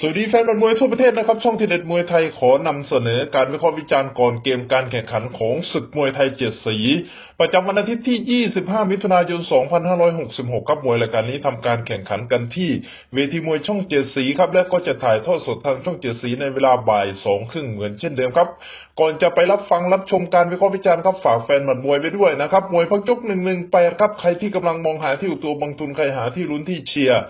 สวัสดีแฟนบอลมวยทั่วประเทศนะครับ ช่องทีเด็ดมวยไทยขอนำเสนอการวิเคราะห์วิจารณ์ก่อนเกมการแข่งขันของศึกมวยไทยเจ็ดสี ประจำวันอาทิตย์ที่ 25 มิถุนายน 2566 ครับมวยรายการนี้ทำการแข่งขันกันที่เวทีมวยช่องเจ็ดสีครับ และก็จะถ่ายทอดสดทางช่องเจ็ดสีในเวลาบ่ายสองครึ่งเหมือนเช่นเดิมครับ ก่อนจะไปรับฟังรับชมการวิเคราะห์วิจารณ์ครับฝากแฟนหมัดมวยไว้ด้วยนะครับมวยพักยกหนึ่งหนึ่งแปครับใครที่กำลังมองหาที่อยู่ตัวบางทุนใครหาที่ลุ้นที่เชียร์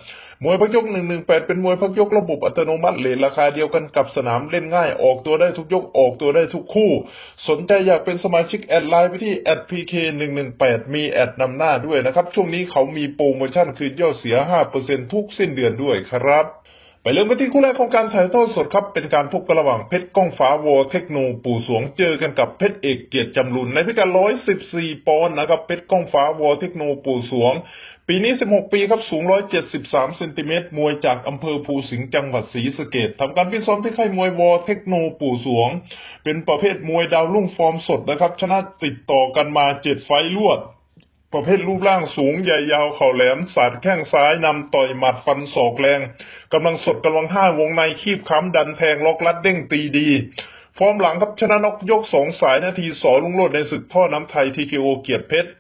มวยพักยกหนึ่งหนึ่งแปดเป็นมวยพักยกระบบอัตโนมัติเลทราคาเดียวกันกับสนามเล่นง่าย ออกตัวได้ทุกยก ออกตัวได้ทุกคู่ สนใจอยากเป็นสมาชิกแอดไลน์ไปที่แอดพีเคหนึ่งหนึ่งแปดมีแอดนำหน้าด้วยนะครับ ช่วงนี้เขามีโปรโมชั่นคืนยอดเสียห้าเปอร์เซ็นทุกสิ้นเดือนด้วยครับไปเริ่มกันที่คู่แรกของการถ่ายทอดสดครับ เป็นการพบกันระหว่างเพชรก้องฟ้าวอเทคโนปู่สวงเจอกันกับเพชรเอกเกียรติจำรุนในพิกัด114 ปอนด์นะครับเพชรก้องฟ้าวอเทคโนปู่สวง ปีนี้ 16 ปีครับ สูง 173 เซนติเมตร มวยจากอำเภอภูสิงห์จังหวัดศรีสะเกดทำการฟิซ้อมที่ค่ายมวยวอเทคโนปู่สวง เป็นประเภทมวยดาวรุ่งฟอร์มสดนะครับ ชนะติดต่อกันมา 7 ไฟลวด ประเภทรูปร่างสูงใหญ่ยาวเข่าแหลม สาดแข้งซ้ายนำต่อยหมัดฟันศอกแรงกำลังสดกำลังห้าวงในคีบค้ำดันแทงล็อกลัดเด้งตีดีฟอร์มหลังครับชนะนกยกสองสายนาทีสอลุงโลดในศึกท่อน้ำไทยทีเคโอเกียรติเพชร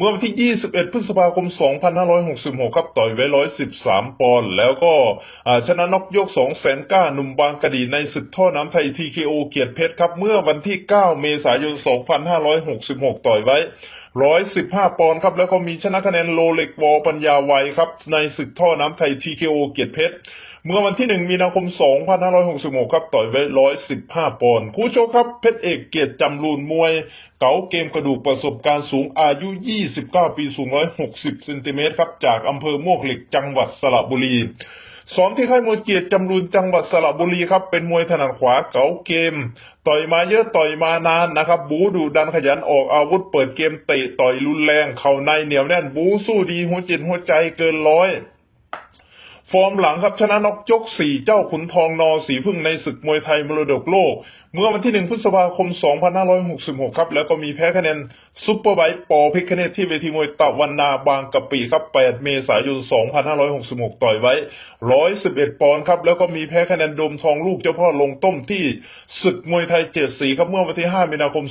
เมื่อวันที่ 21 พฤษภาคม 2566 ครับ ต่อยไว้ 113 ปอนด์ แล้วก็ชนะนอกยก 2 แสนก้าหนุ่มบางกะดีในศึกท่อน้ำไทย TKO เกียรติเพชรครับ เมื่อวันที่ 9 เมษายน 2566 ต่อยไว้ 115ปอนด์ครับ แล้วก็มีชนะคะแนนโลเล็กวอลปัญญาไวครับ ในศึกท่อน้ำไทย TKO เกียรติเพชร เมื่อวันที่1มีนาคม2566ครับ ต่อยไว้115ปอนด์คู่ชกครับ เพชรเอกเกียรติจำรูนมวย เก๋าเกมกระดูกประสบการณ์สูงอายุ29ปีสูง160เซนติเมตรครับ จากอำเภอมวกเหล็กจังหวัดสระบุรี ซ้อมที่ค่ายมวยเกียรติจำรูนจังหวัดสระบุรีครับ เป็นมวยถนัดขวาเก๋าเกม ต่อยมาเยอะต่อยมานานนะครับ บูดูดันขยันออกอาวุธเปิดเกมเตะต่อยรุนแรง เข่าในเหนียวแน่นบูสู้ดีหัวจิตหัวใจเกินร้อยฟอร์มหลังครับชนะนกยกสี่เจ้าขุนทองนอสีพึ่งในศึกมวยไทยมรดกโลก เมื่อวันที่หนึ่งพฤษภาคม 2566 ครับ แล้วก็มีแพ้คะแนนซุปเปอร์ไบค์ปอพิคเนตที่เวทีมวยตะวันนาบางกะปิครับ 8 เมษายน 2566 ต่อยไว้ 111 ปอนด์ครับ แล้วก็มีแพ้คะแนนดมทองลูกเจ้าพ่อลงต้มที่ศึกมวยไทยเจ็ดสีครับ เมื่อวันที่ 5 มีนาคม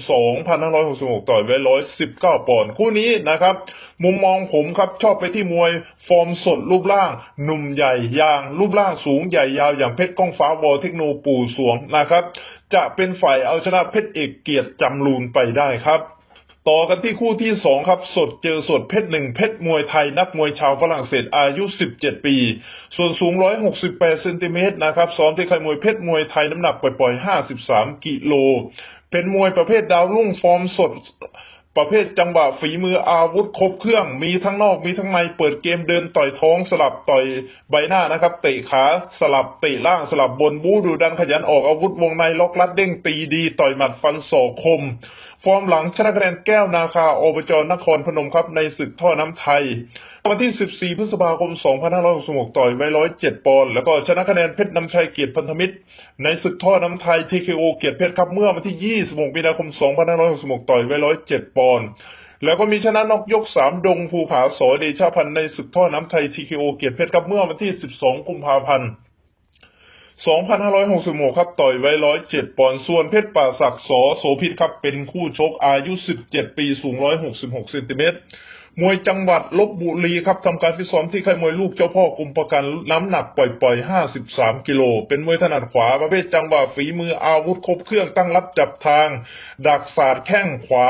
2566 ต่อยไว้ 119 ปอนด์ คู่นี้นะครับ มุมมองผมครับ ชอบไปที่มวยฟอร์มสดรูปร่าง หนุ่มใหญ่ยาง รูปร่างสูงใหญ่ยาวอย่างเพชรก้องฟ้าวอลเทคโนปู่สวงนะครับ จะเป็นฝ่ายเอาชนะเพชรเอกเกียรติจำลูนไปได้ครับ ต่อกันที่คู่ที่สองครับ สดเจอสดเพชรหนึ่งเพชรมวยไทยนักมวยชาวฝรั่งเศสอายุ 17 ปี ส่วนสูง 168เซนติเมตรนะครับซ้อมที่ค่ายมวยเพชรมวยไทยน้ำหนักปล่อยๆ 53 กิโล เป็นมวยประเภทดาวรุ่งฟอร์มสด ประเภทจังหวะฝีมืออาวุธครบเครื่องมีทั้งนอกมีทั้งในเปิดเกมเดินต่อยท้องสลับต่อยใบหน้านะครับเตะขาสลับเตะล่างสลับบนบูดูดันขยันออกอาวุธวงในล็อกลัดเด้งตีดี ต่อยหมัดฟันศอกคม ฟอร์มหลังชนะคะแนนแก้วนาคาอบจนครพนมครับในศึกท่อน้ำไทย วันที่ 14 พฤษภาคม 2566 ต่อยไว้ 107 ปอนด์แล้วก็ชนะคะแนนเพชรน้ำชัยเกียรติพันธมิตร ในศึกท่อน้ำไทย TKO เกียรติเพชรครับเมื่อวันที่ 26 มีนาคม 2566 ต่อยไว้ 107 ปอนด์แล้วก็มีชนะนอกยก3ดงภูผาสเดชาพันธ์ในศึกท่อน้ำไทย TKO เกียรติเพชรครับเมื่อวันที่ 12 กุมภาพันธ์ 2,566 ครับต่อยไว้ 107 ปอนด์ส่วนเพชรป่าศักดิ์สอโสพิษครับ เป็นคู่ชกอายุ 17 ปีสูง 166เซนติเมตรมวยจังหวัดลบบุรีครับทำการฟิตซ้อมที่ค่ายมวยลูกเจ้าพ่อกรมประกันน้ำหนักปล่อยๆ 53 กิโล เป็นมวยถนัดขวาประเภทจังหวะฝีมืออาวุธครบเครื่องตั้งรับจับทาง ดักศาสตร์แข้งขวา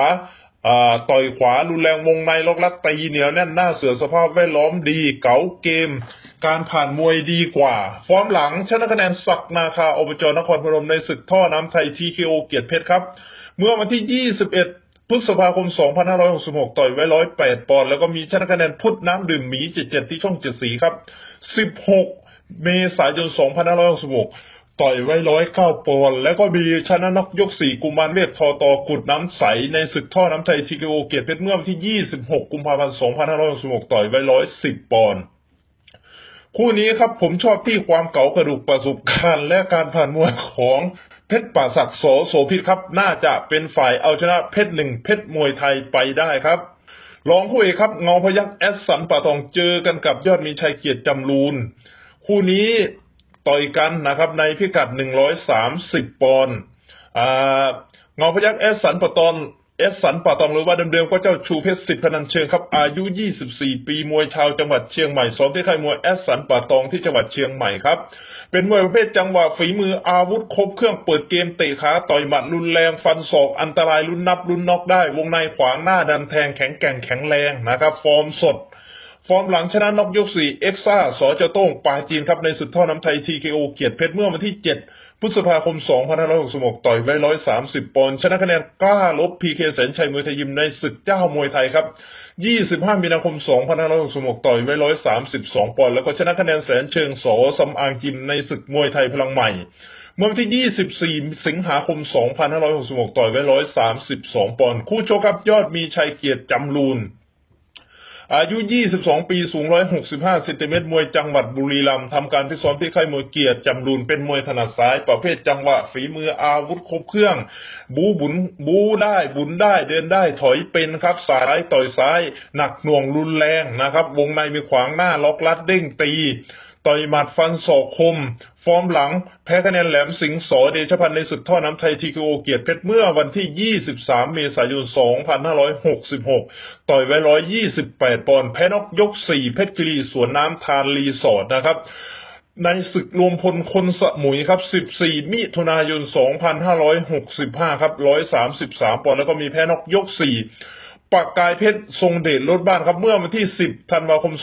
ต่อยขวารุนแรงวงในล็อกลัดตีเหนียวแน่นหน้าเสือสภาพแวดล้อมดี เก๋าเกม การผ่านมวยดีกว่า ฟอร์มหลังชนะคะแนนศักนาคาอบจนครพนมในศึกท่อน้ำไทย TKO เกียรติเพชรครับ เมื่อวันที่ 21พฤษภาคม 2566 ต่อยไว้ 108 ปอนด์ แล้วก็มีชนะคะแนนพุทธน้ำดื่มหมี 77 ที่ช่องเจ็ดสีครับ 16 เมษายน 2566 ต่อยไว้ร้อยเก้าปอนด์แล้วก็มีชนะนกยกสี่กุมารเวททอตอกุดน้ำใส ในศึกท่อน้ำไทยทีเกโอเกียรติเพชรเมื่อวันที่26กุมภาพันธ์2566ต่อยไว้ร้อยสิบปอนด์คู่นี้ครับผมชอบที่ความเก๋ากระดูกประสบการณ์และการผ่านมวยของเพชรป่าศักดิ์โสโสพิษครับ น่าจะเป็นฝ่ายเอาชนะเพชรหนึ่งเพชรมวยไทยไปได้ครับรองคู่เอกครับเงาพยักแอสสันป่าทองเจอกันกับยอดมีชัยเกียรติจำรูนคู่นี้ ต่อยกันนะครับ ในพิกัด 130 ปอนด์เงาพยักแอสสันปะตอนเอสสันป่าตองหรือว่าเดิมๆก็เจ้าชูเพชรสิทธิ์พนันเชิงครับ อายุ 24 ปีมวยชาวจังหวัดเชียงใหม่ซ้อมที่ค่ายมวยแอสสันป่าตองที่จังหวัดเชียงใหม่ครับ เป็นมวยประเภทจังหวะฝีมืออาวุธครบเครื่องเปิดเกมเตะขาต่อยหมัดรุนแรงฟันศอกอันตรายลุ้นนับลุ้นน็อกได้ วงในขวางหน้าดันแทงแข็งแกร่งแข็งแรงนะครับ ฟอร์มสด ฟอร์มหลังชนะน็อกยกสี่เอ็กซ่าสอเจาโต้งปาจีนครับในสุดท่อน้ำไทยทีเคโอเกียรติเพชรเมื่อวันที่7พฤษภาคม 2566 ต่อยไว้ 130 ปอนด์ชนะคะแนนกล้าลบพีเคแสนชัยมวยไทยยิมในศึกเจ้ามวยไทยครับ 25 มีนาคม 2566 ต่อยไว้ 132 ปอนด์แล้วก็ชนะคะแนนแสนเชิงสอสำอางจิมในศึกมวยไทยพลังใหม่ เมื่อวันที่ 24 สิงหาคม 2566 ต่อยไว้ 132 ปอนด์คู่โชกครับยอดมีชัยเกียรติจำรูน อายุ 22 ปี สูง 165เซนติเมตร มวยจังหวัดบุรีรัมย์ทำการพิตซ้อมที่ค่ายมวยเกียรติจำรูน เป็นมวยถนัดซ้าย ประเภทจังหวะ ฝีมืออาวุธครบเครื่อง บูบุนบูได้ บุนได้ เดินได้ ถอยเป็นครับ สายต่อยซ้าย หนักหน่วงรุนแรงนะครับ วงในมีขวางหน้า ล็อกลัด เด้งตี ต่อยหมัดฟันศอกคม ฟอร์มหลัง แพ้คะแนนแหลมสิงห์สอเดชพันธ์ในศึกท่อน้ำไทยทีโอเกียรติเพชรเมื่อวันที่ 23 เมษายน 2566 ต่อยไว้ 128 ปอนด์แพ้นอกยก 4 เพชรคลีสวนน้ำทานรีสอร์ทนะครับในศึกรวมพลคนสมุยครับ 14 มิถุนายน 2565 ครับ 133 ปอนด์แล้วก็มีแพ้นอกยก 4 ปากกายเพชรทรงเดชลดบ้านครับ เมื่อวันที่ 10 ธันวาคม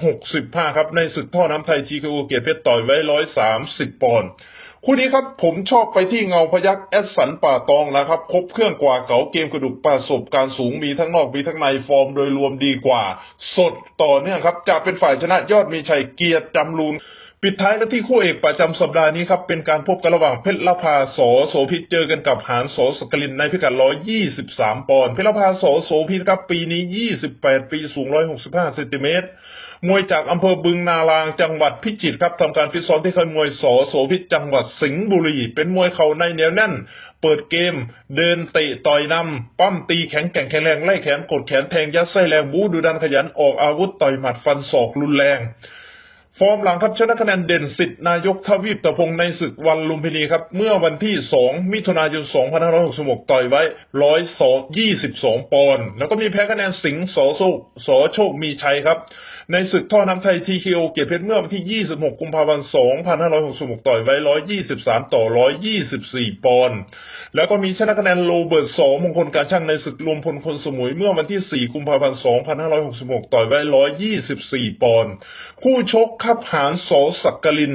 2565 ครับ ในศึกท่อน้ำไทยทีคูเกียรติเพชรต่อยไว้ 130 ปอนด์คู่นี้ครับผมชอบไปที่เงาพยักแอดสันป่าตองนะครับ ครบเครื่องกว่าเก๋าเกมกระดูกประสบการณ์สูงมีทั้งนอกมีทั้งในฟอร์มโดยรวมดีกว่า สดต่อเนื่องครับ จะเป็นฝ่ายชนะยอดมีชัยเกียรติจำรูน ปิดท้ายกันที่คู่เอกประจำสัปดาห์นี้ครับ เป็นการพบกันระหว่างเพชรละพาสโสพิษเจอกันกับหานโสสกลินในพิกัด 123 ปอนด์เพชรละพาสโสพิษครับปีนี้ 28 ปีสูง 165เซนติเมตรมวยจากอำเภอบึงนาลางจังหวัดพิจิตรครับทำการฟิตซ้อมที่ค่ายมวยสอโสพิษจังหวัดสิงห์บุรี เป็นมวยเข่าในเหนียวแน่น เปิดเกม เดินเตะต่อยนำปั้มตีแข็งแกร่งแข็งแรงไล่แขนกดแขนแทงยัดไส้แรงบูดูดันขยันออกอาวุธต่อยหมัดฟันศอกรุนแรง ฟอร์มหลังครับชนะคะแนนเด่นสิทธิ์นายกทวีปตะพงในศึกวันลุมพินีครับ เมื่อวันที่ 2 มิถุนายน 2566 ต่อยไว้ 122 ปอนด์แล้วก็มีแพ้คะแนนสิงห์สอโซสอโชคมีชัยครับ ในศึกท่อน้ำไทยทีคีโอเกียรติเพชรเมื่อวันที่ 26 กุมภาพันธ์ 2566 ต่อยไว้ 123 ต่อ 124 ปอนด์ แล้วก็มีชนะคะแนนโรเบิร์ตสอมงคลการช่างในศึกรวมพลคนสมุยเมื่อวันที่ 4 กุมภาพันธ์ 2566 ต่อยไว้ 124 ปอนด์ คู่ชกขับหานสอสักกลิน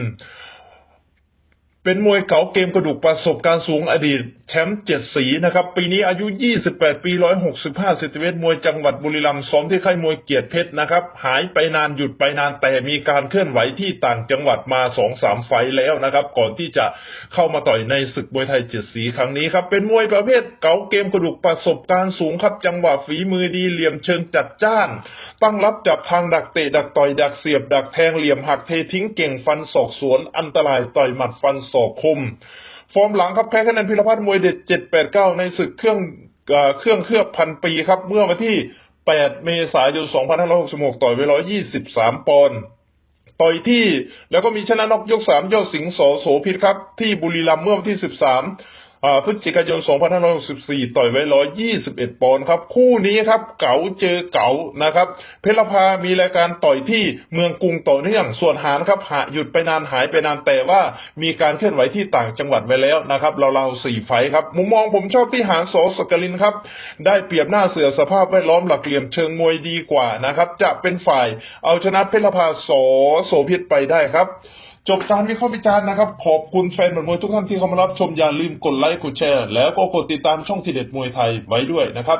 เป็นมวยเก๋าเกมกระดูกประสบการณ์สูงอดีตแชมป์เจ็ดสีนะครับ ปีนี้อายุ 28 ปี 165เซนติเมตรมวยจังหวัดบุรีรัมย์ซ้อมที่ค่ายมวยเกียรติเพชรนะครับ หายไปนานหยุดไปนานแต่มีการเคลื่อนไหวที่ต่างจังหวัดมาสองสามไฟแล้วนะครับ ก่อนที่จะเข้ามาต่อยในศึกมวยไทยเจ็ดสีครั้งนี้ครับ เป็นมวยประเภทเก๋าเกมกระดูกประสบการณ์สูงครับจังหวะฝีมือดีเหลี่ยมเชิงจัดจ้าน ตั้งรับจับทางดักเตะดักต่อยดักเสียบดักแทงเหลี่ยมหักเททิ้งเก่งฟันศอกสวน อันตรายต่อยหมัดฟันศอกคม ฟอร์มหลังครับแพ้คะแนนพิรพัฒน์มวยเด็ด789ในศึกเครื่องเอเครื่องเคลือบพันปีครับ เมื่อวันที่8เมษายน2566ต่อยไว้123ปอนด์ต่อยที่แล้วก็มีชนะนอกยก3ยอดสิงห์สโสพิษครับ ที่บุรีรัมย์เมื่อวันที่13อ่าม พฤศจิกายน 2564 ต่อยไว้ 121 ปอนด์ครับ คู่นี้ครับ เก๋าเจอเก๋านะครับ เพชรพามีรายการต่อยที่เมืองกรุงต่อเนื่อง ส่วนหานครับหาหยุดไปนานหายไปนานแต่ว่ามีการเคลื่อนไหวที่ต่างจังหวัดไว้แล้วนะครับเราๆสี่ไฟครับ มุมมองผมชอบที่หานสอสกลินครับ ได้เปรียบหน้าเสือสภาพแวดล้อมหลักเหลี่ยมเชิงมวยดีกว่านะครับ จะเป็นฝ่ายเอาชนะเพชรพาสอโสพิษไปได้ครับ จบการวิเคราะห์วิจารณ์นะครับ ขอบคุณแฟนบอลมวยทุกท่านที่เข้ามารับชมอย่าลืมกดไลค์กดแชร์ แล้วก็กดติดตามช่องทีเด็ดมวยไทยไว้ด้วยนะครับ